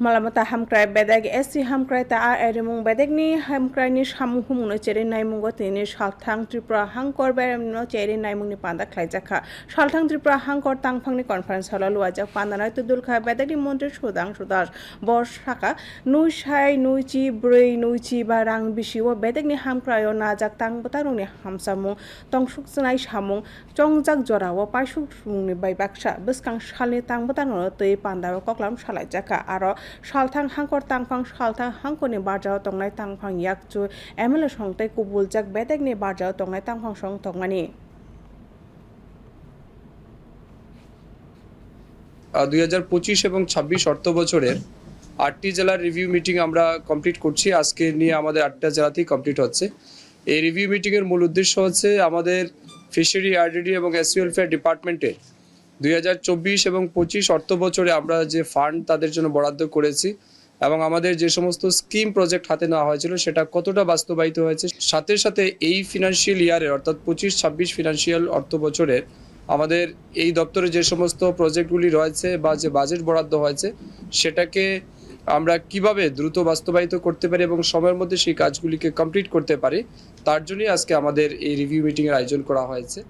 malamata hamkrai bedeg esi hamkrai ta a erimung bedeg ni hamkrai ni samu humunu cheri naimungo tini salthang tripura hangkor beremno cheri naimung ni panda khlaijaka salthang tripura hangkor tangphang ni conference hall luajak pandanai tudul kha bedeg ni মন্ত্রী সুদাং সুদাস বর শাখা নুই সাই নুই চি ব্রৈ নুই চি বা রাং বিসিও বেদেগনি হামক্রায় নাজাক তাং বতারুনি হামসামুং তংসুক জানাই সামুং চংজাক জরাও পাইসুক সুমুংনি by Baksa বসকাং সালনি তাং বতানো তৈ পান্দাও ককলাম সালাই জাকা আর সালথাং হাংকর তাংফাং সালথাং হাংকনি বাজাও তংনাই তাংফাং ইয়াকচু। এমএলএ সংতাই কুবুল জাক বেদেগনি বাজাও তংনাই তাংফাং সং তংমানি দুই হাজার পঁচিশ এবং ছাব্বিশ অর্থ বছরের আটটি জেলার রিভিউ মিটিং আমরা কমপ্লিট করছি। আজকে নিয়ে আমাদের আটটা জেলাতেই কমপ্লিট হচ্ছে। এই রিভিউ মিটিংয়ের মূল উদ্দেশ্য হচ্ছে আমাদের ফিশারি আরডিডি এবং এস ওয়েলফেয়ার ডিপার্টমেন্টের দুই হাজার চব্বিশ এবং পঁচিশ অর্থ বছরে আমরা যে ফান্ড তাদের জন্য বরাদ্দ করেছি এবং আমাদের যে সমস্ত স্কিম প্রজেক্ট হাতে নেওয়া হয়েছিল, সেটা কতটা বাস্তবায়িত হয়েছে, সাথে সাথে এই ফিনান্সিয়াল ইয়ারে অর্থাৎ পঁচিশ, ছাব্বিশ ফিনান্সিয়াল অর্থ বছরের আমাদের এই দপ্তরে যে সমস্ত প্রজেক্টগুলি রয়েছে বা যে বাজেট বরাদ্দ হয়েছে, সেটাকে আমরা কীভাবে দ্রুত বাস্তবায়িত করতে পারি এবং সময়ের মধ্যে সেই কাজগুলিকে কমপ্লিট করতে পারি, তার জন্যই আজকে আমাদের এই রিভিউ মিটিংয়ের আয়োজন করা হয়েছে।